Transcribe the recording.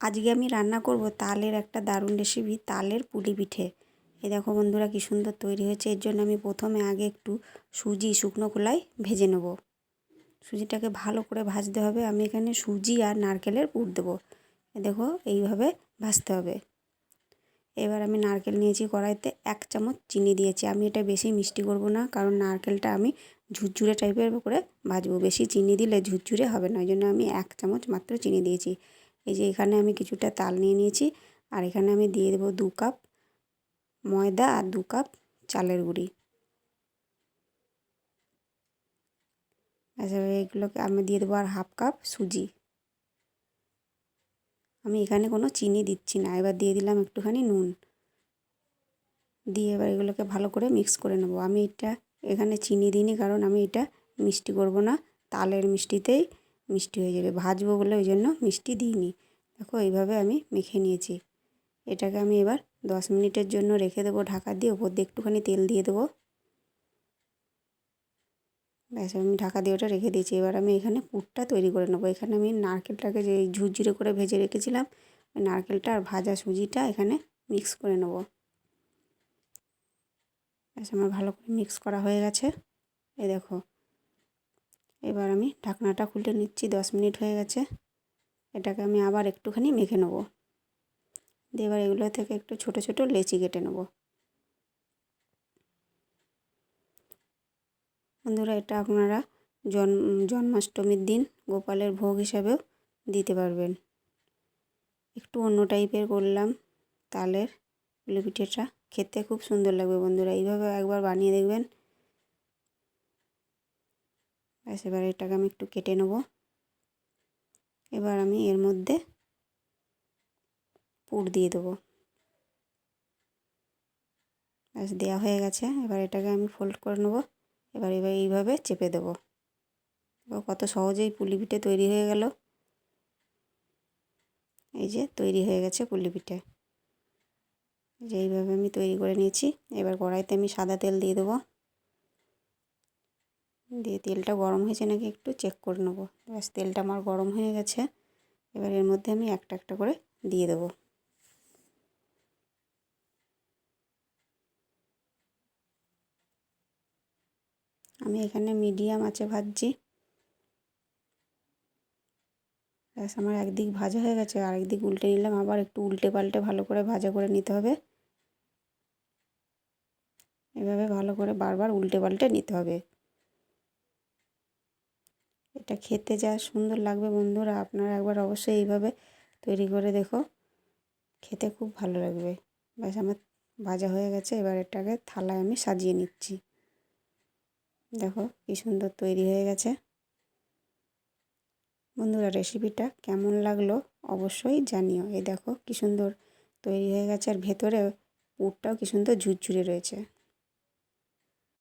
আজকে আমি রান্না করব তালের একটা দারুণ রেসিপি তালের পুলি পিঠে। এই দেখো বন্ধুরা কী সুন্দর তৈরি হয়েছে। এর জন্য আমি প্রথমে আগে একটু সুজি, শুকনো কলাই ভেজে নেব। সুজিটাকে ভালো করে ভাজতে হবে। আমি এখানে সুজি আর নারকেলের পুর দেবো। এ দেখো এইভাবে ভাজতে হবে। এবার আমি নারকেল নিয়েছি কড়াইতে এক চামচ চিনি দিয়েছি। আমি এটা বেশি মিষ্টি করব না, কারণ নারকেলটা আমি ঝুরঝুরে টাইপের করে ভাজবো। বেশি চিনি দিলে ঝুরঝুরে হবে না, ওই জন্য আমি এক চামচ মাত্র চিনি দিয়েছি। এই যে এখানে আমি কিছুটা তাল নিয়ে নিয়েছি, আর এখানে আমি দিয়ে দেবো দু কাপ ময়দা আর দু কাপ চালের গুঁড়ি। আচ্ছা এগুলোকে আমি দিয়ে দেবো আর হাফ কাপ সুজি। আমি এখানে কোনো চিনি দিচ্ছি না, এবার দিয়ে দিলাম একটুখানি নুন। দিয়ে এবার এগুলোকে ভালো করে মিক্স করে নেব। আমি এটা এখানে চিনি দিইনি, কারণ আমি এটা মিষ্টি করব না, তালের মিষ্টিতেই মিষ্টি হয়ে যাবে। ভাজবো বলে ওই জন্য মিষ্টি দিইনি। দেখো এইভাবে আমি মেখে নিয়েছি। এটাকে আমি এবার দশ মিনিটের জন্য রেখে দেবো ঢাকা দিয়ে। ওপর দিয়ে একটুখানি তেল দিয়ে দেবো। ব্যাস, আমি ঢাকা দিয়ে ওটা রেখে দিয়েছি। এবার আমি এখানে পুরটা তৈরি করে নেব। এখানে আমি নারকেলটাকে যে ঝুরঝুরে করে ভেজে রেখেছিলাম, ওই নারকেলটা আর ভাজা সুজিটা এখানে মিক্স করে নেব। ব্যাস, আমার ভালো করে মিক্স করা হয়ে গেছে। এই দেখো এবার আমি ঢাকনাটা খুলে নিচ্ছি, দশ মিনিট হয়ে গেছে। এটাকে আমি আবার একটুখানি মেখে নেব। দিয়ে এবার এগুলো থেকে একটু ছোট ছোট লেচি কেটে নেব। বন্ধুরা, এটা আপনারা জন্ম জন্মাষ্টমীর দিন গোপালের ভোগ হিসাবেও দিতে পারবেন। একটু অন্য টাইপের করলাম তালের পিঠেটা খেতে খুব সুন্দর লাগবে বন্ধুরা। এইভাবে একবার বানিয়ে দেখবেন ব্যাস, এবার এটাকে আমি একটু কেটে নেব। এবার আমি এর মধ্যে পুর দিয়ে দেবো। ব্যাস দেওয়া হয়ে গেছে। এবার এটাকে আমি ফোল্ড করে নেব। এবার এবার এইভাবে চেপে দেবো। এবার কত সহজেই পুলি পিঠে তৈরি হয়ে গেল। এই যে তৈরি হয়ে গেছে পুলি পিঠে। যে এইভাবে আমি তৈরি করে নিয়েছি। এবার কড়াইতে আমি সাদা তেল দিয়ে দেবো। দিয়ে তেলটা গরম হয়েছে নাকি একটু চেক করে নেব। ব্যাস, তেলটা আমার গরম হয়ে গেছে। এবার এর মধ্যে আমি একটা একটা করে দিয়ে দেবো। আমি এখানে মিডিয়াম আছে ভাজছি। ব্যাস, আমার একদিক ভাজা হয়ে গেছে আরেক দিক উল্টে নিলাম। আবার একটু উল্টে পাল্টে ভালো করে ভাজা করে নিতে হবে। এভাবে ভালো করে বারবার উল্টে পাল্টে নিতে হবে। এটা খেতে যা সুন্দর লাগবে বন্ধুরা। আপনারা একবার অবশ্যই এইভাবে তৈরি করে দেখো। খেতে খুব ভালো লাগবে। ব্যাস, আমার ভাজা হয়ে গেছে। এবার এটাকে থালায় আমি সাজিয়ে নিচ্ছি। দেখো কী সুন্দর তৈরি হয়ে গেছে। বন্ধুরা রেসিপিটা কেমন লাগল অবশ্যই জানিও। এই দেখো কী সুন্দর তৈরি হয়ে গেছে। আর ভেতরে পুরটাও কী সুন্দর ঝুরঝুরে রয়েছে।